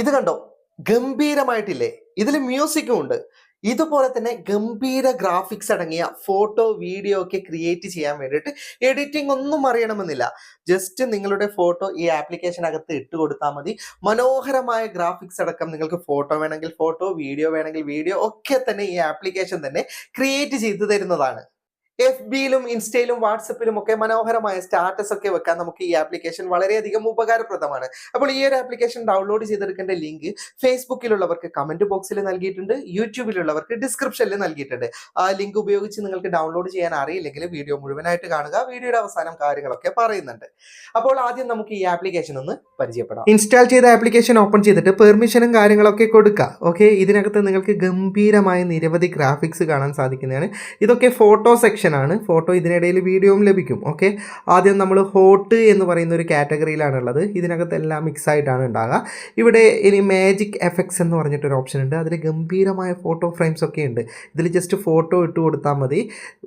ഇത് കണ്ടോ? ഗംഭീരമായിട്ടില്ലേ? ഇതിൽ മ്യൂസിക്കും ഉണ്ട്. ഇതുപോലെ തന്നെ ഗംഭീര ഗ്രാഫിക്സ് അടങ്ങിയ ഫോട്ടോ വീഡിയോ ഒക്കെ ക്രിയേറ്റ് ചെയ്യാൻ വേണ്ടിയിട്ട് എഡിറ്റിംഗ് ഒന്നും അറിയണമെന്നില്ല. ജസ്റ്റ് നിങ്ങളുടെ ഫോട്ടോ ഈ ആപ്ലിക്കേഷനകത്ത് ഇട്ട് കൊടുത്താൽ മതി. മനോഹരമായ ഗ്രാഫിക്സ് അടക്കം നിങ്ങൾക്ക് ഫോട്ടോ വേണമെങ്കിൽ ഫോട്ടോ വീഡിയോ വേണമെങ്കിൽ വീഡിയോ ഒക്കെ തന്നെ ഈ ആപ്ലിക്കേഷൻ തന്നെ ക്രിയേറ്റ് ചെയ്തു തരുന്നതാണ്. എഫ് ബിയിലും ഇൻസ്റ്റയിലും വാട്സപ്പിലും ഒക്കെ മനോഹരമായ സ്റ്റാറ്റസ് ഒക്കെ വെക്കാൻ നമുക്ക് ഈ ആപ്ലിക്കേഷൻ വളരെയധികം ഉപകാരപ്രദമാണ്. അപ്പോൾ ഈ ഒരു ആപ്ലിക്കേഷൻ ഡൗൺലോഡ് ചെയ്തെടുക്കേണ്ട ലിങ്ക് ഫേസ്ബുക്കിലുള്ളവർക്ക് കമന്റ് ബോക്സിൽ നൽകിയിട്ടുണ്ട് യൂട്യൂബിലുള്ളവർക്ക് ഡിസ്ക്രിപ്ഷനിൽ നൽകിയിട്ടുണ്ട്. ആ ലിങ്ക് ഉപയോഗിച്ച് നിങ്ങൾക്ക് ഡൗൺലോഡ് ചെയ്യാൻ അറിയില്ലെങ്കിൽ വീഡിയോ മുഴുവനായിട്ട് കാണുക വീഡിയോയുടെ അവസാനം കാര്യങ്ങളൊക്കെ പറയുന്നുണ്ട്. അപ്പോൾ ആദ്യം നമുക്ക് ഈ ആപ്ലിക്കേഷൻ ഒന്ന് പരിചയപ്പെടാം. ഇൻസ്റ്റാൾ ചെയ്ത ആപ്ലിക്കേഷൻ ഓപ്പൺ ചെയ്തിട്ട് പെർമിഷനും കാര്യങ്ങളൊക്കെ കൊടുക്കുക. ഓക്കെ ഇതിനകത്ത് നിങ്ങൾക്ക് ഗംഭീരമായ നിരവധി ഗ്രാഫിക്സ് കാണാൻ സാധിക്കുന്നതാണ്. ഇതൊക്കെ ഫോട്ടോ സെക്ഷനാണ് ഫോട്ടോ ഇതിനിടയിൽ വീഡിയോയും ലഭിക്കും. ഓക്കെ? ആദ്യം നമ്മൾ ഹോട്ട് എന്ന് പറയുന്ന ഒരു കാറ്റഗറിയിലാണുള്ളത്. ഇതിനകത്ത് എല്ലാം മിക്സ് ആയിട്ടാണ് ഉണ്ടാകുക ഇവിടെ ഇനി മാജിക് എഫക്ട്സ് എന്ന് പറഞ്ഞിട്ടൊരു ഓപ്ഷൻ ഉണ്ട് അതിൽ ഗംഭീരമായ ഫോട്ടോ ഫ്രെയിംസ് ഒക്കെ ഉണ്ട്. ഇതിൽ ജസ്റ്റ് ഫോട്ടോ ഇട്ട് കൊടുത്താൽ മതി.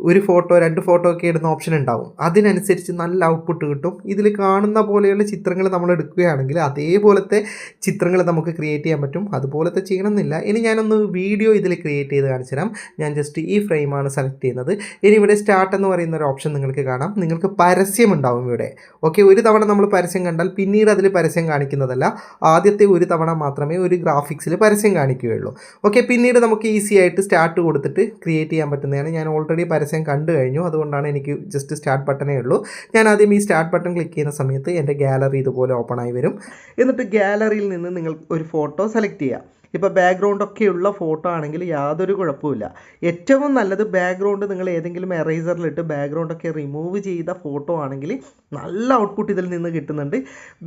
ഒരു ഫോട്ടോ രണ്ട് ഫോട്ടോ ഒക്കെ ഇടുന്ന ഓപ്ഷൻ ഉണ്ടാവും. അതിനനുസരിച്ച് നല്ല ഔട്ട്പുട്ട് കിട്ടും. ഇതിൽ കാണുന്ന പോലെയുള്ള ചിത്രങ്ങൾ നമ്മൾ എടുക്കുകയാണെങ്കിൽ അതേപോലത്തെ ചിത്രങ്ങൾ നമുക്ക് ക്രിയേറ്റ് ചെയ്യാൻ പറ്റും. അതുപോലത്തെ ചെയ്യണമെന്നില്ല. ഇനി ഞാനൊന്ന് വീഡിയോ ഇതിൽ ക്രിയേറ്റ് ചെയ്ത് കാണിച്ചു തരാം ഞാൻ ജസ്റ്റ് ഈ ഫ്രെയിമാണ് സെലക്ട് ചെയ്യുന്നത്. ഇനി ഇവിടെ സ്റ്റാർട്ട് എന്ന് പറയുന്ന ഒരു ഓപ്ഷൻ നിങ്ങൾക്ക് കാണാം. നിങ്ങൾക്ക് പരസ്യം ഉണ്ടാവും ഇവിടെ. ഓക്കെ ഒരു തവണ നമ്മൾ പരസ്യം കണ്ടാൽ പിന്നീട് അതിൽ പരസ്യം കാണിക്കുന്നതല്ല. ആദ്യത്തെ ഒരു തവണ മാത്രമേ ഒരു ഗ്രാഫിക്സിൽ പരസ്യം കാണിക്കുകയുള്ളൂ. ഓക്കെ പിന്നീട് നമുക്ക് ഈസി ആയിട്ട് സ്റ്റാർട്ട് കൊടുത്തിട്ട് ക്രിയേറ്റ് ചെയ്യാൻ പറ്റുന്നതാണ്. ഞാൻ ഓൾറെഡി പരസ്യം കണ്ടു കഴിഞ്ഞു. അതുകൊണ്ടാണ് എനിക്ക് ജസ്റ്റ് സ്റ്റാർട്ട് ബട്ടണേ ഉള്ളൂ. ഞാൻ ആദ്യം ഈ സ്റ്റാർട്ട് ബട്ടൺ ക്ലിക്ക് ചെയ്യുന്ന സമയത്ത് എന്റെ ഗാലറി ഇതുപോലെ ഓപ്പൺ ആയി വരും. എന്നിട്ട് ഗാലറിയിൽ നിന്ന് നിങ്ങൾ ഒരു ഫോട്ടോ സെലക്ട് ചെയ്യുക ഇപ്പോൾ ബാക്ക്ഗ്രൗണ്ട് ഒക്കെയുള്ള ഫോട്ടോ ആണെങ്കിൽ യാതൊരു കുഴപ്പമില്ല ഏറ്റവും നല്ലത് ബാക്ക്ഗ്രൗണ്ട് നിങ്ങൾ ഏതെങ്കിലും എറേസറിലിട്ട് ബാക്ക്ഗ്രൗണ്ട് ഒക്കെ റിമൂവ് ചെയ്ത ഫോട്ടോ ആണെങ്കിൽ നല്ല ഔട്ട്പുട്ട് ഇതിൽ നിന്ന് കിട്ടുന്നുണ്ട്.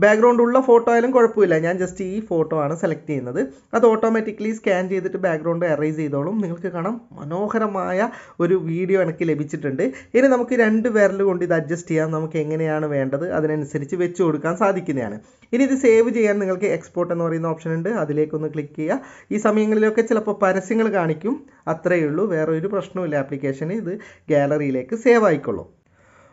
ബാക്ക്ഗ്രൗണ്ട് ഉള്ള ഫോട്ടോ ആയാലും കുഴപ്പമില്ല. ഞാൻ ജസ്റ്റ് ഈ ഫോട്ടോ ആണ് സെലക്ട് ചെയ്യുന്നത്. അത് ഓട്ടോമാറ്റിക്കലി സ്കാൻ ചെയ്തിട്ട് ബാക്ക്ഗ്രൗണ്ട് എറേസ് ചെയ്തോളും. നിങ്ങൾക്ക് കാണാം മനോഹരമായ ഒരു വീഡിയോ എനിക്ക് ലഭിച്ചിട്ടുണ്ട്. ഇനി നമുക്ക് രണ്ട് വിരൽ കൊണ്ട് ഇത് അഡ്ജസ്റ്റ് ചെയ്യാം. നമുക്ക് എങ്ങനെയാണ് വേണ്ടത്? അതിനനുസരിച്ച് വെച്ച് കൊടുക്കാൻ സാധിക്കുന്നതാണ്. ഇനി ഇത് സേവ് ചെയ്യാൻ നിങ്ങൾക്ക് എക്സ്പോർട്ട് എന്ന് പറയുന്ന ഓപ്ഷൻ ഉണ്ട്. അതിലേക്കൊന്ന് ക്ലിക്ക് ചെയ്യുക. ഈ സമയങ്ങളിലൊക്കെ ചിലപ്പോൾ പരസ്യങ്ങൾ കാണിക്കും. അത്രയേ ഉള്ളൂ വേറെ ഒരു പ്രശ്നവുമില്ല. ആപ്ലിക്കേഷന് ഇത് ഗാലറിയിലേക്ക് സേവ് ആയിക്കൊള്ളും.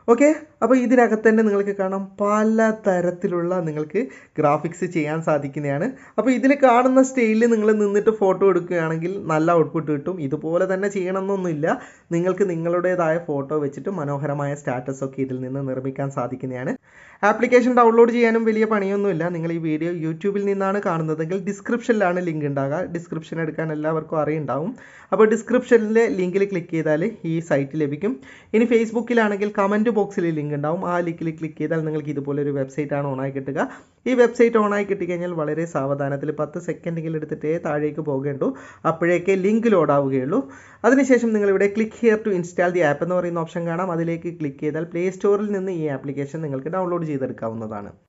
ഓക്കെ അപ്പോൾ ഇതിനകത്ത് തന്നെ നിങ്ങൾക്ക് കാണാം പല തരത്തിലുള്ള നിങ്ങൾക്ക് ഗ്രാഫിക്സ് ചെയ്യാൻ സാധിക്കുന്നതാണ്. അപ്പോൾ ഇതിൽ കാണുന്ന സ്റ്റൈലിൽ നിങ്ങൾ നിന്നിട്ട് ഫോട്ടോ എടുക്കുകയാണെങ്കിൽ നല്ല ഔട്ട്പുട്ട് കിട്ടും. ഇതുപോലെ തന്നെ ചെയ്യണമെന്നൊന്നുമില്ല. നിങ്ങൾക്ക് നിങ്ങളുടേതായ ഫോട്ടോ വെച്ചിട്ട് മനോഹരമായ സ്റ്റാറ്റസ് ഒക്കെ ഇതിൽ നിന്ന് നിർമ്മിക്കാൻ സാധിക്കുന്നതാണ്. ആപ്ലിക്കേഷൻ ഡൗൺലോഡ് ചെയ്യാനും വലിയ പണിയൊന്നുമില്ല. നിങ്ങൾ ഈ വീഡിയോ യൂട്യൂബിൽ നിന്നാണ് കാണുന്നതെങ്കിൽ ഡിസ്ക്രിപ്ഷനിലാണ് ലിങ്ക് ഉണ്ടാകുക ഡിസ്ക്രിപ്ഷൻ എടുക്കാൻ എല്ലാവർക്കും അറിയുണ്ടാവും. അപ്പോൾ ഡിസ്ക്രിപ്ഷനിലെ ലിങ്കിൽ ക്ലിക്ക് ചെയ്താൽ ഈ സൈറ്റ് ലഭിക്കും. ഇനി ഫേസ്ബുക്കിലാണെങ്കിൽ കമന്റ് ബോക്സിൽ ലിങ്ക് ഉണ്ടാവും. ആ ലിങ്കിൽ ക്ലിക്ക് ചെയ്താൽ നിങ്ങൾക്ക് ഇതുപോലെ ഒരു വെബ്സൈറ്റ് ആണ് ഓണായി കിട്ടുക. ഈ വെബ്സൈറ്റ് ഓണായി കിട്ടിക്കഴിഞ്ഞാൽ വളരെ സാവധാനത്തിൽ പത്ത് സെക്കൻഡെങ്കിലും എടുത്തിട്ടേ താഴേക്ക് പോകേണ്ടൂ. അപ്പോഴേക്കേ ലിങ്ക് ലോഡ് ആവുകയുള്ളൂ. അതിനുശേഷം നിങ്ങൾ ഇവിടെ click here to install the app എന്ന് പറയുന്ന ഓപ്ഷൻ കാണാം. അതിലേക്ക് ക്ലിക്ക് ചെയ്താൽ പ്ലേ സ്റ്റോറിൽ നിന്ന് ഈ ആപ്ലിക്കേഷൻ നിങ്ങൾക്ക് ഡൗൺലോഡ് ചെയ്തെടുക്കാവുന്നതാണ്.